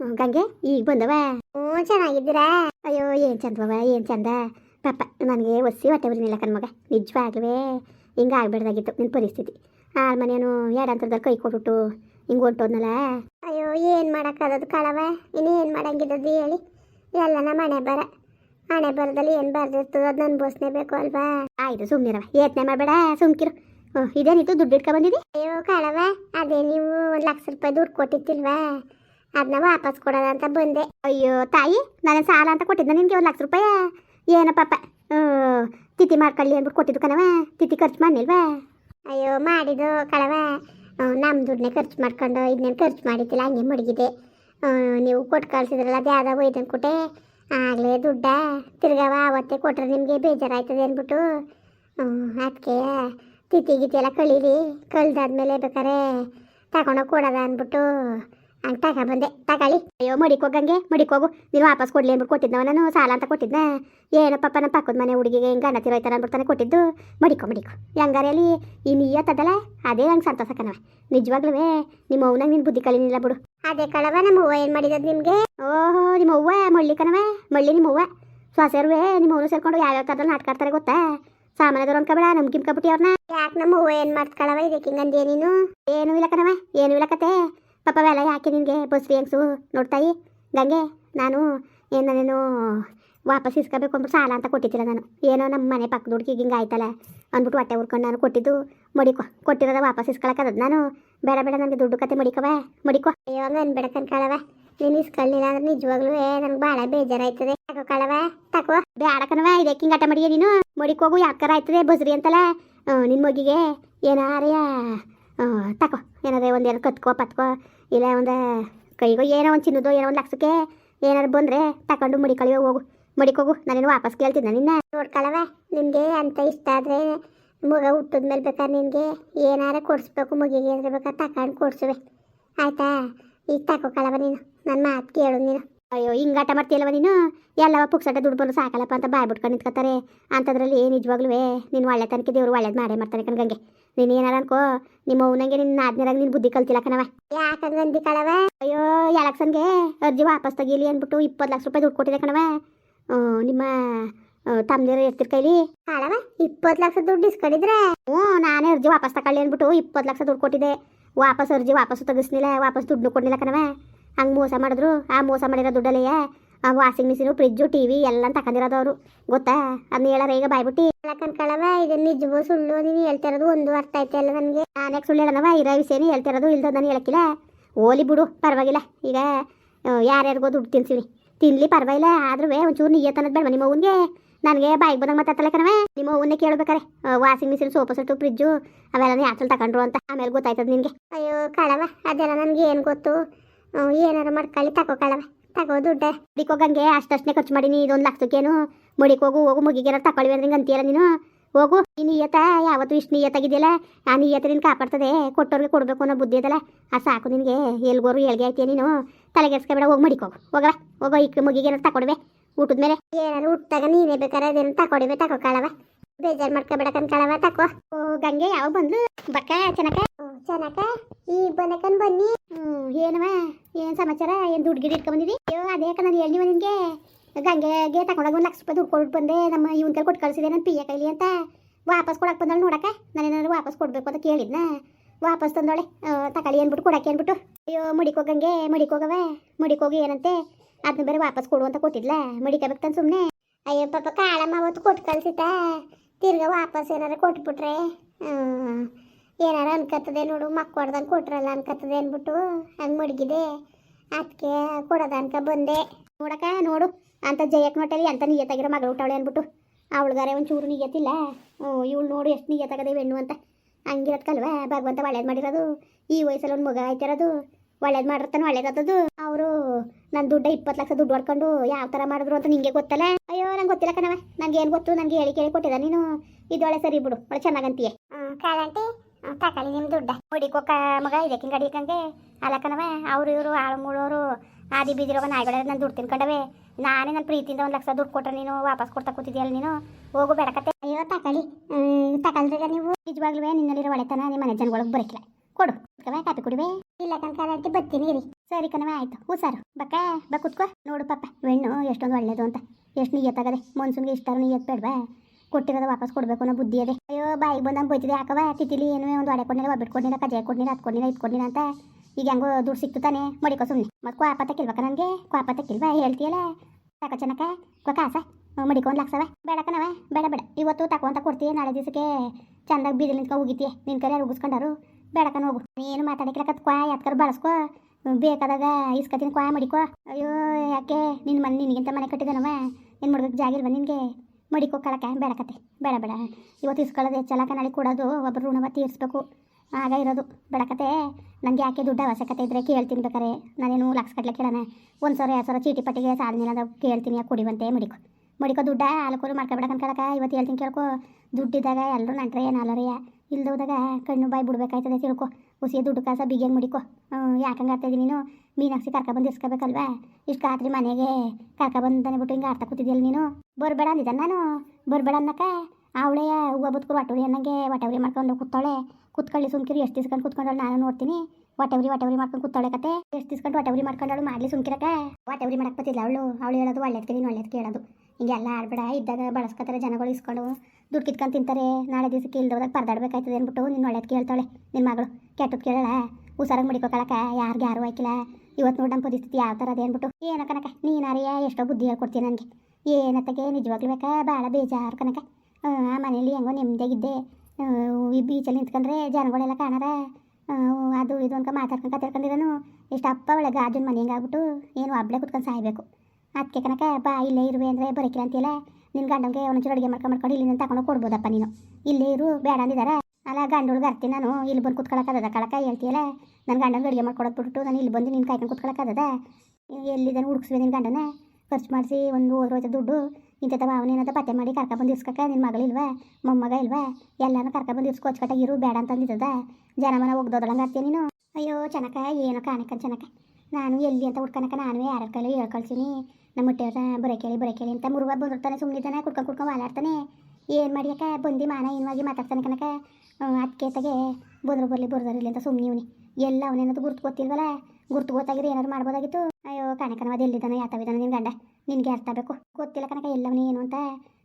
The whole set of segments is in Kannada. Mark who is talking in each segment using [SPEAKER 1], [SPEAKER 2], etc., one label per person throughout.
[SPEAKER 1] ಗಂಗೆ ಈಗ ಬಂದವ?
[SPEAKER 2] ಓ ಚೆನ್ನಾಗಿದ್ದೀರಾ?
[SPEAKER 1] ಅಯ್ಯೋ ಏನ್ ಚಂದವ ಏನ್ ಚಂದ? ಪಾಪ ನನಗೆ ಒಸಿ ಹೊಟ್ಟೆ ಬರಲಿಲ್ಲ ಕಣ್ಮಗ ನಿಜವಾಗ್ಲೂ ಹಿಂಗ ಆಗ್ಬಿಡ್ದಾಗಿತ್ತು ನಿನ್ ಪರಿಸ್ಥಿತಿ. ಆಳ ಮನೇನು ಎರಡಂತರದಲ್ಲಿ ಕೈ ಕೊಟ್ಬಿಟ್ಟು ಹಿಂಗೆ ಹೊಂಟೋದ್ನಲ್ಲ?
[SPEAKER 2] ಅಯ್ಯೋ ಏನು ಮಾಡೋಕ್ಕಾಗೋದು ಕಳವ ಇನ್ನು ಏನ್ ಮಾಡಂಗಿದ್ದದ್ದು ಹೇಳಿ. ಎಲ್ಲ ನಮ್ಮ ಹಣೆ ಬರ. ಹಣೆ ಬರದಲ್ಲಿ ಏನು ನನ್ ಬೋಸ್ನೆ ಅನ್ಭವಿಸ್ಲೇಬೇಕು ಅಲ್ವಾ?
[SPEAKER 1] ಆಯ್ತು ಸುಮ್ನಿರವ ಯತ್ನೆ ಮಾಡಬೇಡ ಸುಮ್ಕಿರು. ಇದೇನಿತ್ತು ದುಡ್ಡು ಇಟ್ಕೊ ಬಂದಿದ್ದಿ
[SPEAKER 2] ಅಯ್ಯೋ ಕಳವ ಅದೇ ನೀವು ಒಂದು ಲಕ್ಷ ರೂಪಾಯಿ ದುಡ್ಡು ಕೊಟ್ಟಿತ್ತಿಲ್ವಾ? ಅದನ್ನ ವಾಪಸ್ ಕೊಡೋಣ ಅಂತ ಬಂದೆ.
[SPEAKER 1] ಅಯ್ಯೋ ತಾಯಿ ನಾನು ಸಾಲ ಅಂತ ಕೊಟ್ಟಿದ್ದ ನಿನಗೆ ಒಂದು ಲಕ್ಷ ರೂಪಾಯಿ? ಏನೋ ಪಾಪ. ತಿಥಿ ಮಾಡ್ಕೊಳ್ಳಿ ಅಂದ್ಬಿಟ್ಟು ಕೊಟ್ಟಿದ್ದು ಕಣವ ತಿಥಿ ಖರ್ಚು ಮಾಡಿಲ್ವಾ
[SPEAKER 2] ಅಯ್ಯೋ ಮಾಡಿದ್ದು ಕಳವ ನಮ್ಮ ದುಡ್ಡನ್ನೇ ಖರ್ಚು ಮಾಡ್ಕೊಂಡು ಇದನ್ನೇನು ಖರ್ಚು ಮಾಡಿದ್ದಿಲ್ಲ, ಹಂಗೆ ಮಡಗಿದೆ ನೀವು ಕೊಟ್ಟು ಕಳ್ಸಿದ್ರಲ್ಲ ಅದು ಯಾವ್ದೋ ಒಯ್ದನ್ ಕೊಟ್ಟೆ. ಆಗಲೇ ದುಡ್ಡ? ತಿರ್ಗವ ಅವತ್ತೇ ಕೊಟ್ರೆ ನಿಮಗೆ ಬೇಜಾರಾಯ್ತದೆ ಅಂದ್ಬಿಟ್ಟು. ಅದಕ್ಕೆ ತಿಥಿ ಗಿತಿ ಎಲ್ಲ ಕಳೀರಿ. ಕಳ್ದಾದ್ಮೇಲೆ ಬೇಕಾರೆ ತಗೊಂಡೋಗಿ ಕೊಡೋದ ಅಂದ್ಬಿಟ್ಟು. ಹಂಗೆ ತಗೊಬಂದೆ ತಗೊಳ್ಳಿ
[SPEAKER 1] ಅಯ್ಯೋ ಮಡಿಕೋಗಂಗೆ ಮಡಿಕೋಗು ನೀನು ವಾಪಸ್ ಕೊಡ್ಲಿ ಅಂದ್ಬಿಟ್ಟು ಕೊಟ್ಟಿದ್ದವ ನಾನು ಸಾಲ ಅಂತ ಕೊಟ್ಟಿದ್ನ. ಏನೋ ಪಾಪ ನಮ್ಮ ಪಕ್ಕದ ಮನೆ ಹುಡುಗಿಗೆ ಹಿಂಗೆ ಅಣ್ಣ ತಿರೋಯ್ತಾರ ಅಂದ್ಬಿಡ್ತಾನೆ ಕೊಟ್ಟಿದ್ದು. ಮಡಿಕೋ ಮಡಿಕೋ. ಹೆಂಗಾರಲ್ಲಿ ಈ ನೀಯತ್ತದಲ್ಲ ಅದೇ ನಂಗೆ ಸಂತೋಷ ಕಣವ ನಿಜವಾಗ್ಲೂ ನಿಮ್ಮ ಅವ್ನಾಗ ನೀನು ಬುದ್ಧಿ ಕಲಿನಿಲ್ಲ ಬಿಡು.
[SPEAKER 2] ಅದೇ ಕಳವ ನಮ್ಮ ಹೂವ ಏನು ಮಾಡಿರೋದು ನಿಮಗೆ?
[SPEAKER 1] ಓಹೋ ನಿಮ್ಮ ಹೂವ ಮಳ್ಳಿ ಕಣವ ಮಳ್ಳಿ ನಿಮ್ಮ ಹೂವ ಸೊಸೆರುವೆ ನಿಮ್ಮ ಅವನು ಸೇರ್ಕೊಂಡು ಯಾವ ಥರದಲ್ಲಿ ನಾಟಕ ಆಡ್ತಾರೆ ಗೊತ್ತಾ? ಸಾಮಾನ್ಯದವ್ರು ಅನ್ಕಬೇಡ ನಮ್ ಕಿಮ್ಕಬಿಟ್ಟಿ ಅವ್ರನ್ನ.
[SPEAKER 2] ಯಾಕೆ ನಮ್ಮ ಹೂವ ಏನು ಮಾಡ್ಕೊಳವ ಇದಕ್ಕೆ ಹಿಂಗಂದೇನೇನು ನೀನು?
[SPEAKER 1] ಏನೂ ಇಲ್ಲ ಕಣವ ಏನೂ ಇಲ್ಲ ಕತೆ. ಪಾಪ ವೆಲ ಯಾಕೆ ನಿನಗೆ ಬಸ್ರಿ ಹೆಂಗ್ಸು ನೋಡ್ತಾಯಿ ಗಂಗೆ ನಾನು ಏನು ನಾನೇನು ವಾಪಸ್ ಇಸ್ಕೋಬೇಕು ಅಂದ್ಬಿಟ್ಟು ಸಾಲ ಅಂತ ಕೊಟ್ಟಿದ್ದಿಲ್ಲ ನಾನು. ಏನೋ ನಮ್ಮ ಮನೆ ಪಕ್ಕದ ಹುಡುಗಿಗೆ ಹಿಂಗೆ ಆಯ್ತಲ್ಲ? ಅಂದ್ಬಿಟ್ಟು ಹೊಟ್ಟೆ ಉರ್ಕೊಂಡು ನಾನು ಕೊಟ್ಟಿದ್ದು ಮಡಿಕೋ. ಕೊಟ್ಟಿರೋದ ವಾಪಸ್ ಇಸ್ಕೊಳಕ್ಕದ ನಾನು. ಬೇಡ ಬೇಡ, ನನಗೆ ದುಡ್ಡು ಕತೆ ಮಡಿಕವ. ಮಡಿಕೋ.
[SPEAKER 2] ಹಂಗ ಅನ್ಬೇಡ ಕಳವೆ ನೀನು ಇಸ್ಕೊಳ್ಳಿಲ್ಲ ಅಂದ್ರೆ ನಿಜವಾಗ್ಲೂ ನನಗೆ ಭಾಳ ಬೇಜಾರಾಯ್ತದೆ. ತಗೋ ಕಳವ ತಗೋ
[SPEAKER 1] ಬೇಡ ಕಣವ ಇದಕ್ಕೆ ಹಿಂಗೆ ಆಟ ಮಾಡಿಯ ನೀನು? ಮಡಿಕೋಗು ಯಾಕಾರ ಆಯ್ತದೆ ಬಸ್ರಿ ಅಂತಲ್ಲ? ನಿನ್ನ ಮಗಿಗೆ ಏನಾರೇ ತಕೋ. ಒಂದು ಎರಡು ಕತ್ಕೋ, ಪತ್ಕೋ, ಇಲ್ಲ ಒಂದು ಕೈಗೋ, ಏನೋ ಒಂದು ಚಿನ್ನದೋ, ಏನೋ ಒಂದು ಲಕ್ಷಕ್ಕೆ ಏನಾದ್ರು ಬಂದರೆ ತಗೊಂಡು ಮಡಿಕಳಿಯೋ ಹೋಗು. ಮಡಿಕೋಗು ನಾನೇನು ವಾಪಸ್ ಕೇಳ್ತಿದ್ದ ನಿನ್ನ?
[SPEAKER 2] ನೋಡ್ಕೊಳ್ಳವೆ ನಿಮಗೆ ಅಂತ ಇಷ್ಟ ಆದರೆ ಮಗ ಹುಟ್ಟಿದ್ಮೇಲೆ ಬೇಕಾದ್ರೆ ನಿನಗೆ ಏನಾರ ಕೊಡಿಸ್ಬೇಕು, ಮಗಿಗೆ ಅಂದ್ರೆ ಬೇಕಾದ್ರೆ ತಗೊಂಡು ಕೊಡ್ಸುವೆ. ಆಯ್ತಾ? ಈಗ ತಕೋ ಕಳವ ನೀನು. ನನ್ನ ಮಾತು ಕೇಳು ನೀನು.
[SPEAKER 1] ಅಯ್ಯೋ, ಹಿಂಗಾಟ ಮಾಡ್ತೀಯಲ್ಲವ ನೀನು? ಎಲ್ಲವ ಪುಕ್ಸಟ ದುಡ್ಡು ಬಂದು ಸಾಕಲ್ಲಪ್ಪ ಅಂತ ಬಾಯ್ ಬಿಟ್ಕೊಂಡು ನಿಂತ್ಕೊತಾರೆ ಅಂಥದ್ರಲ್ಲಿ ನಿಜವಾಗ್ಲೂ ನೀನು ಒಳ್ಳೆ ತನಕ ದೇವ್ರು ಒಳ್ಳೇದು ಮಾಡೇ ಮಾಡ್ತಾನೆ ಕಣ್ಗಂಗೆ ನೀನು ಏನಾರ ಅನ್ಕೋ ನಿಮ್ಮ ಅವನಂಗೆ ನಿನ್ನ ಆದ್ಮೇಲಾಗ ನೀನು ಬುದ್ಧಿ ಕಲ್ತಿಲ್ಲ ಕಣವ
[SPEAKER 2] ಅಂದಿ ಕಳವ
[SPEAKER 1] ಅಯ್ಯೋ ಎಲೆಕ್ಷನ್ಗೆ ಅರ್ಜಿ ವಾಪಸ್ ತೆಗೀಲಿ ಅಂದ್ಬಿಟ್ಟು ಇಪ್ಪತ್ತು ಲಕ್ಷ ರೂಪಾಯಿ ದುಡ್ಡು ಕೊಟ್ಟಿದೆ ಕಣವ ನಿಮ್ಮ ತಮ್ಮದಿರ ಇರ್ತಿರ್ ಕೈಲಿ.
[SPEAKER 2] ಕಳವ ಇಪ್ಪತ್ತು ಲಕ್ಷ ದುಡ್ಡು ಇಸ್ಕೊಂಡಿದ್ರೆ?
[SPEAKER 1] ಹ್ಞೂ ನಾನೇ ಅರ್ಜಿ ವಾಪಸ್ ತಗೊಳ್ಳಿ ಅಂದ್ಬಿಟ್ಟು ಇಪ್ಪತ್ತು ಲಕ್ಷ ದುಡ್ಡು ಕೊಟ್ಟಿದ್ದೆ ವಾಪಸ್ ಅರ್ಜಿ ವಾಪಸ್ ತೆಗಿಸ್ನಿಲ್ಲ ವಾಪಸ್ ದುಡ್ಡು ಕೊಡ್ಲಿಲ್ಲ ಕಣವ ಹಂಗೆ ಮೋಸ ಮಾಡಿದ್ರು ಆ ಮೋಸ ಮಾಡಿರೋ ದುಡ್ಡಲ್ಲೇ ಆ washing machine fridge T V ಎಲ್ಲ ತಗೊಂಡಿರೋದು ಗೊತ್ತಾ? ಅದನ್ನ ಹೇಳಾರ ಈಗ ಬಾಯ್ಬಿಟ್ಟು?
[SPEAKER 2] ಕಣ್ಕಳವ ಇದು ನಿಜವೂ ಸುಳ್ಳು ನೀನು ಹೇಳ್ತಿರೋದು ಒಂದು ಅರ್ಥ ಐತೆ ಅಲ್ಲ ನನಗೆ.
[SPEAKER 1] ನಾನೇ ಸುಳ್ಳು ಹೇಳನವ ಇರೋ ವಿಷಯನೇ ಹೇಳ್ತಿರೋದು ಇಲ್ದ ನಾನು ಹೇಳಕ್ಕಿಲ್ಲ. ಓಲಿ ಬಿಡು, ಪರವಾಗಿಲ್ಲ. ಈಗ ಯಾರ್ಯಾರಿಗೋ ದುಡ್ಡು ತಿನ್ಸಿವಿ ತಿನ್ಲಿ ಪರವಾಗಿಲ್ಲ, ಆದ್ರೂ ಒಂಚೂರು ನೀ ಅನ್ನೋದು ಬೇಡ ನಿಮ್ಮ ಅವ್ನಿಗೆ ನನಗೆ ಬಾಯಿಗೆ ಬಂದಂಗೆ ಮಾತಾಡ್ತಲ್ಲ ಕಣವ ನಿಮ್ಮ ಅವನ್ನೇ ಕೇಳ್ಬೇಕಾರೆ. Washing machine sofa set fridge ಅವೆಲ್ಲ ಯಾತ್ರಲ್ಲಿ ತಗೊಂಡ್ರು ಅಂತ. ಆಮೇಲೆ ಗೊತ್ತಾಯ್ತದ ನಿನಗೆ.
[SPEAKER 2] ಅಯ್ಯೋ, ಕಳವ, ಅದೆಲ್ಲ ನನಗೆ ಏನು ಗೊತ್ತು? ಏನಾರ ಮಾಡ್ಕೊಳ್ಳಿ ತಗೋ ಕಳವ. ತಗೋ ದುಡ್ಡ.
[SPEAKER 1] ಮಡಿಕೋಗಂಗೆ ಅಷ್ಟಷ್ಟೇ ಖರ್ಚು ನೀ ಇದೊಂದು ಲಕ್ಷಕ್ಕೇನು ಮಡಿಕೋಗು ಹೋಗು ಹೋಗು ತಗೊಳ್ಳಿ ಅಂದ್ರೆ ಹಿಂಗೆ ಅಂತೀಯಲ್ಲ ನೀನು. ಹೋಗು, ಈ ನಿಯತ ಯಾವತ್ತು ಇಷ್ಟು ನಿಯತ್ತಾಗಿದೆಯಲ್ಲ ಆ ನಿಯತ ನಿನ್ ಕಾಪಾಡ್ತದೆ, ಕೊಟ್ಟವ್ರಿಗೆ ಕೊಡಬೇಕು ಅನ್ನೋ ಬುದ್ಧಿ ಅದಲ್ಲ. ಆ ಸಾಕು ನಿನಗೆ, ಎಲ್ಗೋರು ಎಲ್ಗೆ ಐತಿಯ ನೀನು? ತಲೆಗೆಡ್ಸ್ಕೊಬೇಡ ಹೋಗಿ ಮಡಿಕೋಗು ಹೋಗವ ಹೋಗೋ ಇಕ್ಕ ಮುಗಿಗೆ ಏನಾರು ತಗೊಡ್ವೆ ಊಟದ ಮೇಲೆ.
[SPEAKER 2] ಏನಾರು ಊಟದಾಗ ನೀನೇ ಬೇಕಾರೆ ಅದೇನು ತಕೊಡಿವೆ ತಗೋ ಕಳವ. ಬೇಜಾರು ಮಾಡ್ಕೊಬೇಡ ಕಳವ, ತಕೋ.
[SPEAKER 1] ಓ ಗಂಗೆ ಯಾವ ಬಂದ್ಲು? ಬಕ್ಕ ಚೆನ್ನಕ
[SPEAKER 2] ಚೆನ್ನಾಕ ಈ ಬಂದಕನ್ ಬನ್ನಿ.
[SPEAKER 1] ಹ್ಞೂ ಏನವ, ಏನು ಸಮಾಚಾರ, ಏನು ದುಡ್ಡು ಗಿಡ ಇಟ್ಕೊಂಬಂದಿದ್ದಿ ಅಯ್ಯೋ, ಅದೇ ಯಾಕೆ ನಾನು ಹೇಳಿವ ನಿನಗೆ ಗಂಗೆಗೆ ತಗೊಂಡಾಗ ಒಂದು ಲಕ್ಷ ರೂಪಾಯಿ ದುಡ್ಡು ಕೊಟ್ಟು ಬಂದೆ, ನಮ್ಮ ಇವನ್ ಕೈಲಿ ಕೊಟ್ಟು ಕಳಿಸಿದೆ ನನ್ನ ಪಿಯ ಕೈಲಿ ಅಂತ. ವಾಪಸ್ ಕೊಡಕ್ಕೆ ಬಂದಳು ನೋಡಕ್ಕೆ ನಾನೇನಾದ್ರು ವಾಪಸ್ ಕೊಡ್ಬೇಕು ಅಂತ ಕೇಳಿದ್ನ. ವಾಪಸ್ ತಂದೋಳೆ ತಕಳಿ ಅಂದ್ಬಿಟ್ಟು ಕೊಡಕ್ಕೆ ಅಂದ್ಬಿಟ್ಟು ಅಯ್ಯೋ ಮಡಿಕೋಗಂಗೆ ಮಡಿಕೋಗವೆ ಮಡಿಕೋಗಿ ಏನಂತೆ? ಅದನ್ನ ಬೇರೆ ವಾಪಸ್ ಕೊಡು ಅಂತ ಕೊಟ್ಟಿದ್ಲ ಮಡಿಕೋಬೇಕು ತಾನೆ ಸುಮ್ಮನೆ
[SPEAKER 2] ಅಯ್ಯೋ, ಪಾಪ, ಕಾಳಮ್ಮ ಅವತ್ತು ಕೊಟ್ಟು ಕಳ್ಸಿತ ತಿರ್ಗ ವಾಪಸ್ ಏನಾರ ಕೊಟ್ಬಿಟ್ರೆ ಏನಾರ ಅನ್ಕತ್ತದೆ ನೋಡು, ಮಕ್ಕ ಹೊಡ್ದಂಗೆ ಕೊಟ್ರಲ್ಲ ಅನ್ಕತ್ತದೆ ಅಂದ್ಬಿಟ್ಟು ಹಂಗೆ ಮಡಗಿದೆ. ಅದಕ್ಕೆ ಕೊಡೋದ ಅನ್ಕ ಬಂದೆ.
[SPEAKER 1] ನೋಡಕ ನೋಡು, ಅಂತ ಜಯಕ್ ನೋಟಲ್ಲಿ ಅಂತ ನಿಯತ್ತಾಗಿರೋ ಮಗಳು ಹುಟ್ಟವಳೆ ಅಂದ್ಬಿಟ್ಟು ಅವಳಿಗಾರೆ ಒಂಚೂರು ನಿಯತ್ತಿಲ್ಲ. ಇವಳು ನೋಡು ಎಷ್ಟು ನಿಯತ್ತಾಗದೆ ಹೆಣ್ಣು ಅಂತ. ಹಂಗಿರತ್ಕಲ್ವ? ಭಗವಂತ ಒಳ್ಳೇದು ಮಾಡಿರೋದು. ಈ ವಯಸ್ಸಲ್ಲಿ ಒಂದು ಮಗ ಆಯ್ತಿರೋದು. ಒಳ್ಳೇದು ಮಾಡಿರ್ತಾನೆ ಒಳ್ಳೇದಾದದು ಅವರು ನನ್ನ ದುಡ್ಡ ಇಪ್ಪತ್ತು ಲಕ್ಷ ದುಡ್ಡು ಹೊಡ್ಕೊಂಡು ಯಾವ ಥರ ಮಾಡಿದ್ರು ಅಂತ ನಿಂಗೆ ಗೊತ್ತಲ್ಲ? ಅಯ್ಯೋ, ನಂಗೆ ಗೊತ್ತಿಲ್ಲ ಕಣವ ನನಗೆ ಏನು ಗೊತ್ತು? ನನಗೆ ಹೇಳಿ ಕೇಳಿ ಕೊಟ್ಟಿದ್ದ ನೀನು. ಇದೊಳೆ ಸರಿ ಬಿಡು. ಒಳ್ಳೆ ಚೆನ್ನಾಗಂತೀಯ.
[SPEAKER 2] ಹಾಂ ಕಾಳಂಟಿ. ನಿಮ್ ನಿಮ್ಮ ದುಡ್ಡ
[SPEAKER 1] ಹೊಡಿಕೋಕ ಮಗ ಇದಕ್ಕಿಂಗ್ ಗಡಿಕಂಗೆ ಅಲ್ಲ ಕಣವ ಅವ್ರು ಇವರು ಆಳು ಮೂಳೋರು ಆದಿ ಬೀದಿರೋ ನಾಯಿಗಳ ನನ್ನ ದುಡ್ಡು ತಿನ್ಕೊಂಡವೆ. ನಾನೇ ನನ್ನ ಪ್ರೀತಿಯಿಂದ ಒಂದು ಲಕ್ಷ ದುಡ್ಡು ಕೊಟ್ರೆ ನೀನು ವಾಪಸ್ ಕೊಡ್ತಾ ಕೂತಿದ್ಯಲ್ಲ ನೀನು? ಹೋಗು ಬೇಡಕತ್ತೆ
[SPEAKER 2] ಅಯ್ಯೋ ಹ್ಮ್, ತಕಲ್ರಿ ನೀವು.
[SPEAKER 1] ನಿಜವಾಗ್ಲೂ ನಿನ್ನಲ್ಲಿರೋ ಒಳೆತನ ನಿಮ್ಮ ಮನೆ ಜನಗಳಿಗೆ ಬರಕಿಲ್ಲ. ಕೊಡು. ಕವ ಕಾಪಿ ಕುಡಿವೆ.
[SPEAKER 2] ಇಲ್ಲ ಕನಕ ಅಂತ ಬರ್ತೀನಿ ಇರಿ.
[SPEAKER 1] ಸರಿ ಕಣವ ಆಯ್ತು. ಹುಷಾರು. ಬಕ್ಕ ಬಾ ಕುತ್ಕೋ. ನೋಡು ಪಾಪ. ಹೆಣ್ಣು ಎಷ್ಟೊಂದು ಒಳ್ಳೇದು ಅಂತ. ಎಷ್ಟು ನೀಯತ್ತಾಗದೆ. ಮನ್ಸೂನ್ಗೆ ಇಷ್ಟಾರು ನೀಯತ್ ಬೇಡವಾ? ಕೊಟ್ಟಿರೋದು ವಾಪಸ್ ಕೊಡ್ಬೇಕು ಅನ್ನೋ ಬುದ್ಧಿ ಅದೇ ಅಯ್ಯೋ, ಬಾಯಿಗೆ ಬಂದಂಗೆ ಬೈತಿದೆ ಯಾಕವ? ತಿತಿಲಿ ಏನು ಒಂದು ಒಡೆ ಕೊಡ್ನಿಲ್ಲ ಒಬ್ಬಿಟ್ಟು ಕೊಡ್ನಿಲ್ಲ ಕಜಾಯ ಕೊಡ್ನಿಲ್ಲ ಅದು ಕೊಡ್ನಿಲ್ಲ ಇದು ಕೊಡ್ನಿಲ್ಲ ಅಂತ ಈಗ ಹೆಂಗೋ ದುಡ್ಡು ಸಿಕ್ತು ತಾನೆ. ಮಡಿಕೋ ಸುಮ್ಮನೆ ಮತ್ತೆ ಕ್ವಾಪ ತಕ್ಕಿಲ್ವಕ್ಕ ನನಗೆ? ಕ್ವಾಪ ತಕ್ಕಿಲ್ವ? ಹೇಳ್ತೀಯಲ್ಲ? ಸಾಕ ಚೆನ್ನಕ ಕಾಸ. ಮಡಿಕೋ ಒಂದು ಲಕ್ಷವ. ಬೇಡ ಕಣವ ಬೇಡ ಬೇಡ. ಇವತ್ತು ತಕೊಂತ ಕೊಡ್ತೀಯ? ನಾಳೆ ದಿವಸಕ್ಕೆ ಚಂದಾಗಿ ಬೀದಿ ಹೋಗಿತೀಯ ನಿನ್ ಕರೆ ಯಾರು ಉಗಿಸ್ಕೊಂಡಾರು? ಬೇಡ ಕಣ ಹೋಗು. ನೀನು ಮಾತಾಡಕ್ಕಿಲ್ಲ ಕ್ವಾ ಯಾತ್ಕರ್ ಬಳಸ್ಕೋ. ಬೇಕಾದಾಗ ಇಸ್ಕತಿನ ಕ್ವಾ ಮಡಿಕೋ. ಅಯ್ಯೋ, ಯಾಕೆ? ನಿನ್ನ ಮನೆ ನಿನಗಿಂತ ಮನೆ ಕಟ್ಟಿದನವ? ಏನು ಮಾಡ್ಬೇಕು? ಜಾಗ ಇಲ್ವ ನಿನಗೆ? ಮಡಿಕೋ ಕಳಕ ಬೇಡ ಬೇಡ. ಬೇಡ ಇವತ್ತು ಇಸ್ಕೊಳ್ಳೋದು ಹೆಚ್ಚಲಕ ನಾಳೆ ಕೊಡೋದು ಒಬ್ಬರು ಋಣವ ತೀರಿಸ್ಬೇಕು. ಆಗ ಇರೋದು. ಬೇಡಕತೆ. ನನಗೆ ಯಾಕೆ ದುಡ್ಡು ಅವಶ್ಯಕತೆ ಇದ್ದರೆ ಕೇಳ್ತೀನಿ ಬೇಕಾರೆ ನಾನೇನು ಲಕ್ಷ ಕಟ್ಲೆ ಕೇಳೋಣ. ಒಂದು ಸಾವಿರ, ಎರಡು ಸಾವಿರ ಚೀಟಿ ಪಟ್ಟಿಗೆ ಸಾಧನೆ ಅದು ಕೇಳ್ತೀನಿ ಯಾಕೆ ಕುಡಿವಂತೆ ಮಡಿಕೋ. ಮಡಿಕೋ ದುಡ್ಡ ಹಾಲಕೋರು ಮಾಡ್ಕೊಬೇಡ ಕಳಕ. ಇವತ್ತು ಹೇಳ್ತೀನಿ ಕೇಳ್ಕೊ. ದುಡ್ಡಿದ್ದಾಗ ಎಲ್ಲರೂ ನಂಟ್ರೆ ನಾಲರೆಯ ಇಲ್ದೋದಾಗ ಕಣ್ಣು ಬಾಯಿ ಬಿಡ್ಬೇಕಾಯ್ತದೆ ತಿಳ್ಕೊ. ಹುಸಿಯ ದುಡ್ಡು ಕಾಸ ಬಿಗಿಯಂಗೆ ಮುಡಿಕೊ. ಯಾಕಂಗೆ ಆಡ್ತಾಯಿದ್ದೀನಿ ನೀನು? ಮೀನಾಕ್ಷಿ ಕರ್ಕೊಬಂದು ಇಸ್ಕೋಬೇಕಲ್ವಾ? ಇಷ್ಟು ರಾತ್ರಿ ಮನೆಗೆ. ಕರ್ಕೊಬಂದು ಬಿಟ್ಟು ಹಿಂಗೆ ಆಡ್ತಾ ಕೂತಿದ್ಯಲ್ಲ ನೀನು? ಬರಬೇಡ ಅಂದಿದ್ದ ನಾನು? ಬರಬೇಡ ಅನ್ನಕ? ಅವಳೆಯ ಹೂವು ಬದುಕು ಒಟ್ಟವ್ರಿ ಅನ್ನಂಗೆ ಒಟ್ಟವ್ರಿ ಮಾಡ್ಕೊಂಡು ಕೂತಾಳೆ. ಕುತ್ಕೊಳ್ಳಿ ಸುಮ್ಕಿರಿ ಎಷ್ಟು ದಿಸ್ಕೊಂಡು ಕುತ್ಕೊಂಡಳು ನಾನು ನೋಡ್ತೀನಿ. ಒಟ್ಟವ್ರಿ ಒಟ್ಟವ್ರಿ ಮಾಡ್ಕೊಂಡು ಕೂತಾಳೆ ಕತೆ. ಎಷ್ಟು ದಿಸ್ಕೊಂಡು ಒಟ್ಟವ್ರಿ ಮಾಡ್ಕೊಂಡಳು ಮಾಡಲಿ ಸುಮ್ಕಿರಕ? ಒಟ್ಟವ್ರಿ ಮಾಡಕ್ಕೆ ಬತ್ತಿಲ್ಲ ಅವಳು? ಅವಳು ಹೇಳೋದು ಒಳ್ಳೇದು ನೀನು ಒಳ್ಳೇದು ಕೇಳೋದು. ಹಿಂಗೆಲ್ಲ ಆಡ್ಬೇಡ. ಇದ್ದಾಗ ಬಳಸ್ಕೊತಾರೆ ಜನಗಳು ಇಸ್ಕೊಂಡು ದುಡ್ಡು ಕಿತ್ಕೊಂಡು ತಿಂತಾರೆ. ನಾಳೆ ದಿವಸಕ್ಕೆ ಇಲ್ದೋದಾಗ ಪರದಾಡ್ಬೇಕಾಯ್ತದೆ ಅಂದ್ಬಿಟ್ಟು ನಿನ್ನ ಒಳ್ಳೇದು ಕೇಳ್ತಾಳೆ ನಿನ್ನ ಮಗಳು. ಕೆಟ್ಟದ್ದು ಕೇಳಲ್ಲ. ಹುಷಾರಾಗಿ ಮಡಿಕೋಕಳಕ ಯಾರಿಗೆ ಯಾರು ಹಾಕಿಲ್ಲ. ಇವತ್ತು ನೋಡಿ ನಮ್ಮ ಪರಿಸ್ಥಿತಿ ಯಾವ ಥರ ಅದೇ ಅಂದ್ಬಿಟ್ಟು. ಏನೋ ಕನಕ ನೀನಾರಿಯ ಎಷ್ಟೋ ಬುದ್ಧಿ ಹೇಳ್ಕೊಡ್ತೀನಿ ನನಗೆ ಏನತ್ತಗೆ ನಿಜವಾಗ್ಲೂ ಬೇಕಾ? ಭಾಳ ಬೇಜಾರು ಕನಕ ಆ ಮನೇಲಿ ಹೆಂಗೋ ನೆಮ್ಮದಿಯಾಗಿದ್ದೆ ಈ ಬೀಚಲ್ಲಿ ನಿಂತ್ಕೊಂಡ್ರೆ ಜನಗಳೆಲ್ಲ ಕಾಣಾರ. ಅದು ಇದು ಅನ್ಕ ಮಾತಾಡ್ಕೊಂಡು ಕತ್ತಿರ್ಕೊಂಡಿರೋನು. ಎಷ್ಟು ಅಪ್ಪ ಒಳ್ಳೆ ಗಾಜಿನ ಮನೆ ಹಿಂಗಾಗ್ಬಿಟ್ಟು ಏನು ಒಬ್ಳೆ ಕುತ್ಕೊಂಡು ಸಾಯ್ಬೇಕು. ಅದಕ್ಕೆ ಕನಕ ಬಾ, ಇಲ್ಲೇ ಇರುವೆ ಅಂದರೆ ಬರೋಕಿಲ್ಲ ಅಂತೀಯಲ್ಲ. ನಿನ್ನ ಗಂಡಂಗೆ ಒಂಚೂರು ಅಡುಗೆ ಮಾಡ್ಕೊಂಡು ಮಾಡ್ಕೊಂಡು ಇಲ್ಲಿಂದ ತಗೊಂಡು ಕೊಡ್ಬೋದಪ್ಪ ನೀನು. ಇಲ್ಲೇ ಇರು, ಬೇಡ ಅಂದಿದಾರ. ಅಲ್ಲ ಗಂಡೊಳಗೆ ಅರ್ತಿ ನಾನು. ಇಲ್ಲಿ ಬಂದು ಕುತ್ಕೊಳಕ್ಕದ ಕಳಕ, ಹೇಳ್ತೀಯಲ್ಲ? ನನ್ನ ಗಂಡಂಗೆ ಅಡುಗೆ ಮಾಡ್ಕೊಡೋದು ಬಿಟ್ಟು ನಾನು ಇಲ್ಲಿ ಬಂದು ನಿನ್ನ ಕಾಯ್ಕೊಂಡು ಕುತ್ಕೊಳಕ್ಕದ ಎಲ್ಲಿದ್ದಾನೆ ಹುಡುಕ್ಸುವೆ ನಿನ್ನ ಗಂಡನ? ಖರ್ಚು ಮಾಡಿಸಿ ಒಂದು ಹೋದ್ರೆ ದುಡ್ಡು. ಇಂಥ ಅವನೇನಂತ ಪತ್ತೆ ಮಾಡಿ ಕರ್ಕೊಬಂದು ಇಸ್ಕಕ್ಕ ನಿನ್ನ ಮಗಳಿಲ್ವಾ ಮೊಮ್ಮಗ ಇಲ್ವಾ? ಎಲ್ಲಾನು ಕರ್ಕೊಬಂದು ಇಸ್ಕೊ ಇರು, ಬೇಡ ಅಂತಂದಿದ್ದದ ಜನ ಮನ ಹೋಗ್ದೋದಳಂಗೆ ಅರ್ತೀಯ ನೀನು? ಅಯ್ಯೋ ಚೆನ್ನಕ ಏನೋ ಕಾಣಕ್ಕ ಚೆನ್ನಕ ನಾನು ಎಲ್ಲಿ ಅಂತ ಹುಡ್ಕನಕ ನಾನು ಯಾರ ಕೈಲಿ ಹೇಳ್ಕೊಳ್ತೀನಿ. ನಮ್ಮ ಮುಟ್ಟೆಯವ್ರ ಬರೋ ಕೇಳಿ ಬರೋ ಕೇಳಿ ಅಂತ ಮುರುವ ಬಂದಿರ್ತಾನೆ ಸುಮ್ಮನಿದ್ದಾನೆ ಕುಡ್ಕೊಂಡು ಕುಡ್ಕೊಂಡು ಮಾಲಾಡ್ತಾನೆ ಏನು ಮಾಡ್ಯಾಕ ಬಂದು ಮಾನ ಏನಾಗಿ ಮಾತಾಡ್ತಾನೆ ಕನಕ ಅದಕ್ಕೆ ತಗೆ ಬಂದ್ರು ಬರಲಿ ಬರ್ದಾರಿಲ್ಲ ಅಂತ ಸುಮ್ಮನೆ ಇವನಿ. ಎಲ್ಲ ಅವನೇನದು ಗುರ್ತು ಗೊತ್ತಿಲ್ವಲ್ಲ? ಗುರ್ತು ಗೊತ್ತಾಗಿದ್ರೆ ಏನಾದ್ರು ಮಾಡ್ಬೋದಾಗಿತ್ತು? ಅಯ್ಯೋ ಕನಕನ ಅದು ಎಲ್ಲಿದ್ದಾನೆ ಯಾತವಿದ್ದಾನೆ ನಿನ್ನ ಗಂಡ. ನಿನಗೆ ಅರ್ಥ ಬೇಕು ಗೊತ್ತಿಲ್ಲ ಕನಕ ಎಲ್ಲವನೇ ಏನು ಅಂತ.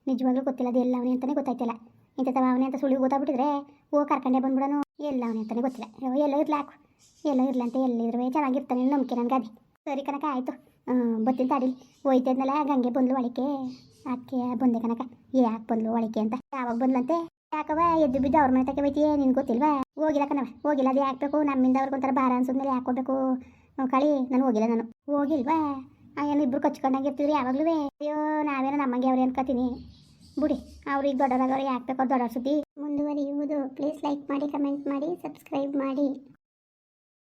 [SPEAKER 1] ನಿಜವಾಗ್ಲೂ ಗೊತ್ತಿಲ್ಲ ಅದು ಎಲ್ಲವನೇ ಅಂತಲೇ ಗೊತ್ತಾಯ್ತಿಲ್ಲ. ಇಂಥ ಅವನೇ ಅಂತ ಸುಳಿ ಗೊತ್ತಾಗ್ಬಿಟ್ಟಿದ್ರೆ, ಓ ಕರ್ಕೊಂಡೆ ಬಂದ್ಬಿಡೋನು, ಎಲ್ಲವನೇ ಅಂತಲೇ ಗೊತ್ತಿಲ್ಲ. ಎಲ್ಲ ಇರ್ಲಾಕು ಎಲ್ಲ ಇರ್ಲಂತ ಎಲ್ಲಿದ್ರೂ ಚೆನ್ನಾಗಿರ್ತಾನೆ ನಂಬಿಕೆ ನನಗೆ ಅದೇ. ಸರಿ ಕನಕ ಆಯಿತು. ಬತ್ತಿನ ತಾಡಿ. ಹೋಯ್ತಿದ್ನಲ್ಲ ಗಂಗೆ ಬಂದ್ಲು ಒಳಿಕೆ ಆಕೆ ಬಂದೆ ಕನಕ ಯಾಕೆ ಬಂದ್ಲು ಒಳಿಕೆ ಅಂತ. ಯಾವಾಗ ಬಂದ್ಲಂತೆ? ಯಾಕವ ಎದ್ದು ಬಿದ್ದು ಅವ್ರ ಮನೆ ತಕ್ಕ ಬೈತಿಯೇ ನಿನ್ಗೆ ಗೊತ್ತಿಲ್ವಾ? ಹೋಗಿಲ್ಲ ಕಣವ ಹೋಗಿಲ್ಲ, ಅದು ಯಾಕೆ ಬೇಕು ನಮ್ಮಿಂದ ಅವ್ರಿಗೊಂಥರ ಭಾರ ಅನ್ಸಿದ್ಮೇಲೆ ಹೋಗ್ಬೇಕು? ಕಳಿ ನಾನು ಹೋಗಿಲ್ಲ ನಾನು. ಹೋಗಿಲ್ವಾ? ಏನು ಇಬ್ರು ಕಚ್ಕೊಂಡಾಗಿರ್ತಿದ್ರಿ ಯಾವಾಗಲೂ ಅಯ್ಯೋ, ನಾವೇನೋ ನಮ್ಮಂಗೆ ಅವ್ರು ಅನ್ಕೋತೀನಿ. ಬಿಡಿ ಅವ್ರಿಗೆ ದೊಡ್ಡದಾಗವ್ರು ಯಾಕೆ ಬೇಕೋ ದೊಡ್ಡ ಸುದ್ದಿ.
[SPEAKER 2] ಮುಂದುವರಿಯುವುದು. ಪ್ಲೀಸ್ ಲೈಕ್ ಮಾಡಿ, ಕಮೆಂಟ್ ಮಾಡಿ, ಸಬ್ಸ್ಕ್ರೈಬ್ ಮಾಡಿ.